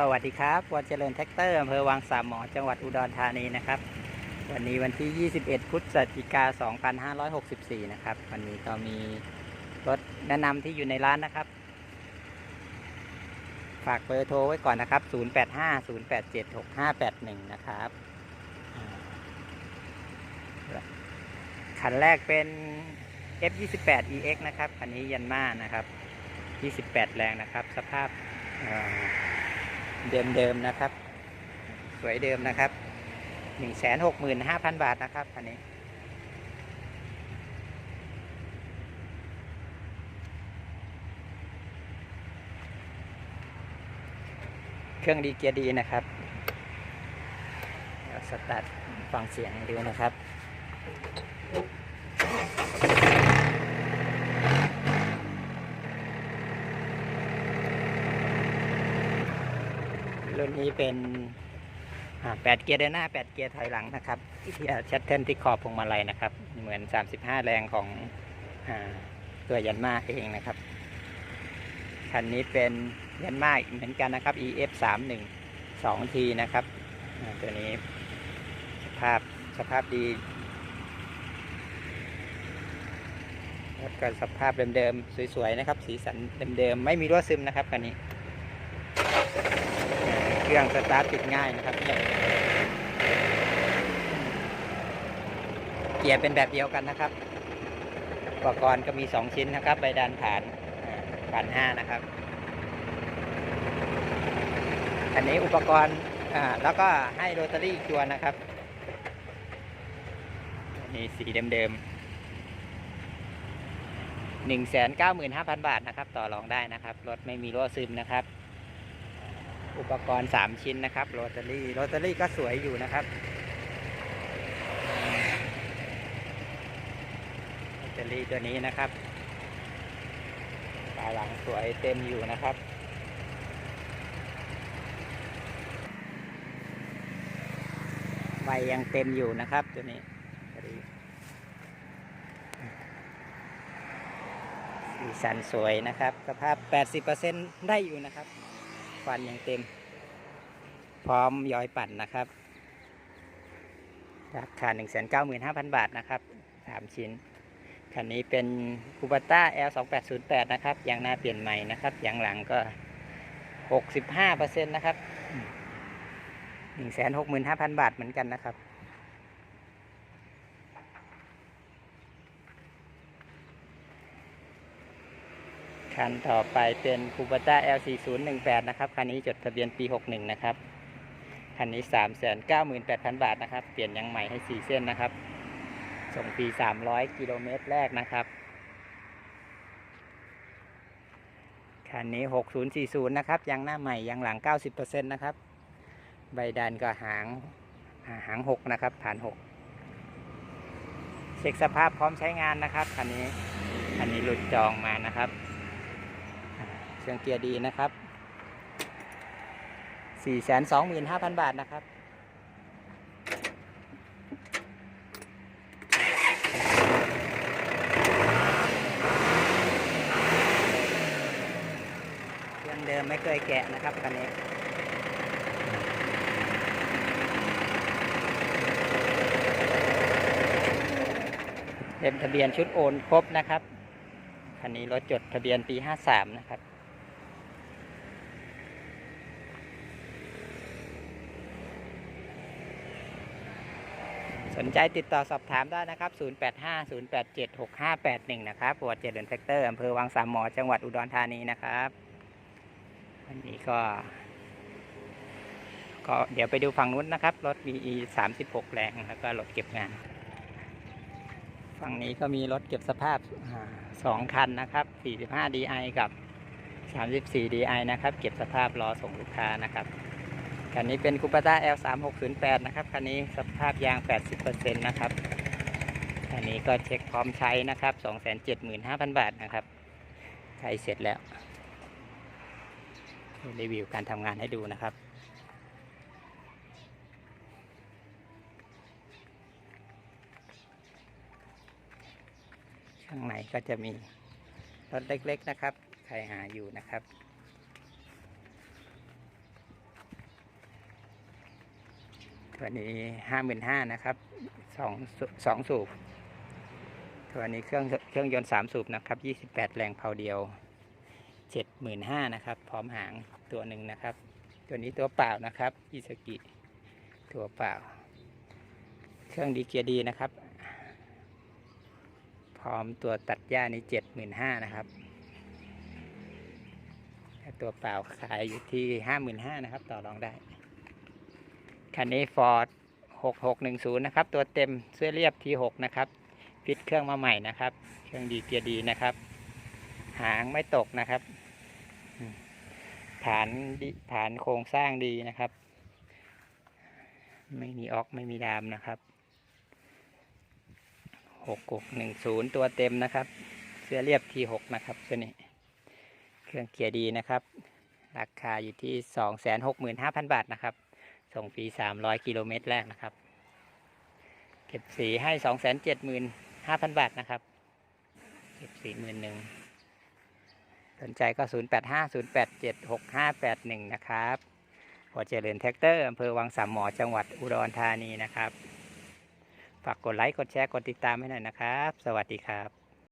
สวัสดีครับวันเจริญแท็กเตอร์อำเภอวังสามหมอจังหวัดอุดรธานีนะครับ วันนี้วันที่ 21 พฤศจิกา 2564 นะครับ วันนี้ก็มีรถแนะนำที่อยู่ในร้านนะครับ ฝากเบอร์โทรไว้ก่อนนะครับ 0850876581 นะครับคันแรกเป็น F28 EX นะครับ คันนี้ยันมานะครับ 28 แรงนะครับ สภาพ เอ่อเดิมๆนะครับ สวยเดิมนะครับ165,000บาทนะครับคันนี้เครื่องดีเกียร์ดีนะครับเดี๋ยวสตาร์ทฟังเสียงดูนะครับ รุ่นนี้เป็น8เกียร์เดินหน้า8เกียร์ถอยหลังนะครับที่ชัดเทิลที่ขอบพวงมาลัยนะครับ เหมือน 35 แรงของอตัวยันมาเองนะครับคันนี้เป็นยันมาเหมือนกันนะครับ EF 3 1 2 T นะครับตัวนี้สภาพสภาพดีแล้วก็สภาพเดิมๆสวยๆนะครับ สีสันเดิมๆไม่มีรั่วซึมนะครับคันนี้ เครื่องสตาร์ทติดง่ายนะครับเกียร์เป็นแบบเดียวกันนะครับ อุปกรณ์ก็มี 2 ชิ้นนะครับใบดันฐานฐานห้านะครับ อันนี้อุปกรณ์อ่าแล้วก็ให้โรตารี่อีกตัวนะครับนี่สีเดิมๆหนึ่งแสนเก้าหมื่นห้าพันบาทนะครับ ต่อรองได้นะครับ รถไม่มีรั่วซึมนะครับ อุปกรณ์ 3 ชิ้นนะครับโรตารี่โรตารี่ก็สวยอยู่นะครับโรตารี่ตัวนี้นะครับฝาหลังสวยเต็มอยู่นะครับใบยังเต็มอยู่นะครับตัวนี้ตัวนี้สีสันสวยนะครับ สภาพ 80%ได้อยู่นะครับ ฟันยังเต็ม พร้อมย้อยปั่นนะครับราคา195,000บาทนะครับ3ชิ้นคันนี้เป็นคูปต้า L 2 8 0 8นะครับยางหน้าเปลี่ยนใหม่นะครับยางหลังก็65%นะครับ165,000บาทเหมือนกันนะครับ คันต่อไปเป็นคูปต้า L 4 0 1 8 นะครับ คันนี้จดทะเบียนปี 61 นะครับ คันนี้ 398,000 บาทนะครับ เปลี่ยนยางใหม่ให้ 4 เส้นนะครับ ส่งปี 300 กิโลเมตรแรกนะครับ คันนี้ 6040 นะครับ ยางหน้าใหม่ ยางหลัง 90%นะครับ ใบดันก็หางหาง 6 นะครับ ฐาน 6เช็คสภาพพร้อมใช้งานนะครับคันนี้ คันนี้หลุดจองมานะครับ เครื่องเกียร์ดีนะครับ 425,000 บาทนะครับเครื่องเดิมไม่เคยแกะนะครับคันนี้เต็มทะเบียนชุดโอนครบนะครับ คันนี้รถจดทะเบียนปี 53 นะครับ สนใจติดต่อสอบถามได้นะครับ 0850876581 นะครับปวดเจริญแฟกเตอร์อำเภอวังสามหมอ จังหวัดอุดรธานีนะครับ วันนี้ก็ ก็เดี๋ยวไปดูฝั่งนู้นนะครับ รถ VE 36 แรง แล้วก็รถเก็บงาน ฝั่งนี้ก็มีรถเก็บสภาพอ่าสองคันนะครับ 45 DI กับ 34 DI นะครับ เก็บสภาพรอส่งลูกค้านะครับ คันนี้เป็นคูปต้า L 3 6 0 8นะครับ คันนี้สภาพยาง 80%นะครับ คันนี้ก็เช็คพร้อมใช้นะครับ 275,000 บาทนะครับ ใช้เสร็จแล้ว รีวิวการทำงานให้ดูนะครับข้างในก็จะมีรถเล็กๆนะครับ ใครหาอยู่นะครับ ตัวนี้ห้าหมื่นห้านะครับสองสองสูบ ตัวนี้เครื่องเครื่องยนต์สามสูบนะครับยี่สิบแปดแรงเพาเดียวเจ็ดหมื่นห้านะครับ พร้อมหางตัวหนึ่งนะครับ ตัวนี้ตัวเปล่านะครับอิสกิ ตัวเปล่า เครื่องดีเกียร์ดีนะครับ พร้อมตัวตัดหญ้านี้เจ็ดหมื่นห้านะครับตัวเปล่าขายอยู่ที่ห้าหมื่นห้านะครับ ต่อรองได้ คันนี้ฟอร์ดหกหกหนึ่งศูนย์นะครับ ตัวเต็มเสื้อเรียบทีหกนะครับฟิตเครื่องมาใหม่นะครับ เครื่องดีเกียร์ดีนะครับ หางไม่ตกนะครับ ฐานฐานโครงสร้างดีนะครับ ไม่มีออกไม่มีดามนะครับหกหกหนึ่งศูนย์ตัวเต็มนะครับ เสื้อเรียบทีหกนะครับตัวนี้เครื่องเกียร์ดีนะครับ ราคาอยู่ที่สองแสนหกหมื่นห้าพันบาทนะครับ ส่งฟรีสามร้อยกิโลเมตรแรกนะครับ เก็บสีให้สองแสนเจ็ดหมื่นห้าพันบาทนะครับ เก็บสีหมื่นหนึ่งสนใจก็ศูนย์แปดห้าศูนย์แปดเจ็ดหกห้าแปดหนึ่งนะครับพอเจริญแท็กเตอร์อำเภอวังสามหมอจังหวัดอุดรธานีนะครับ ฝากกดไลค์ กดแชร์ กดติดตามให้หน่อยนะครับ สวัสดีครับ